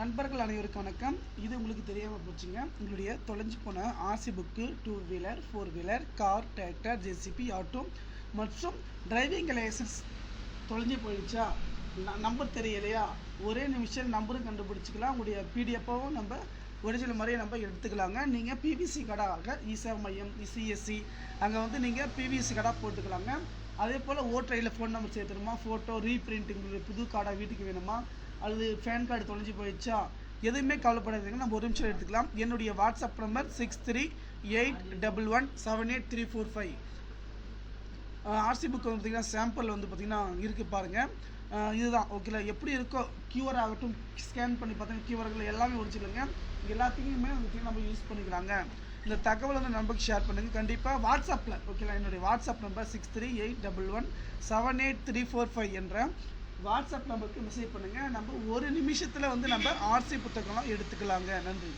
நண்பர்கள் அனைவருக்கும் வணக்கம். இது உங்களுக்கு தெரியாமல் போச்சுங்க. உங்களுடைய தொலைஞ்சு போன RC book two wheeler four wheeler car tractor JCB auto மற்றும் டிரைவிங் லைசன்ஸ் தொலைஞ்சு போயிடுச்சா? நம்பர் தெரியலையா? ஒரே நிமிஷம் நம்பரும் கண்டுபிடிச்சிக்கலாம். உங்களுடைய பிடிஎஃப்பாகவும் நம்ம ஒரிஜினல் முறையை நம்ம எடுத்துக்கலாங்க. நீங்கள் பிவிசி கடாக இசேவ மையம் சிஎஸ்சி அங்கே வந்து நீங்கள் பிவிசி கடா போட்டுக்கலாங்க. அதே போல் ஓட்டரையில் ஃபோன் நம்பர் சேர்த்துணுமா ஃபோட்டோ ரீப்ரிண்ட் உங்களுடைய புது கார்டாக வீட்டுக்கு வேணுமா? அல்லது பேன் கார்டு தொலைஞ்சு போயிடுச்சா? எதுவுமே கவலைப்படாதீங்க. நம்ம ஒரு நிமிஷம் எடுத்துக்கலாம். என்னுடைய WhatsApp number six three eight double one seven eight three four five RC book வந்து பார்த்தீங்கன்னா சாம்பிள் வந்து பார்த்தீங்கன்னா இருக்குது பாருங்கள் இதுதான். ஓகேல எப்படி இருக்கோ கியூஆர் ஆகட்டும் ஸ்கேன் பண்ணி பார்த்தீங்கன்னா கியூஆர்கள் எல்லாமே ஒரிஜினலுங்க எல்லாத்தையுமே வந்து நம்ம யூஸ் பண்ணிக்கிறாங்க இந்த தகவல் வந்து நம்பருக்கு ஷேர் பண்ணுங்கள் கண்டிப்பாக வாட்ஸ்அப்பில் ஓகேங்களா என்னுடைய WhatsApp number six three eight double one seven eight three four five என்ற வாட்ஸ்அப் நம்பருக்கு மெசேஜ் பண்ணுங்கள் நம்ம ஒரு நிமிஷத்தில் வந்து நம்ம ஆர்சி புத்தகம்லாம் எடுத்துக்கலாங்க. நன்றி.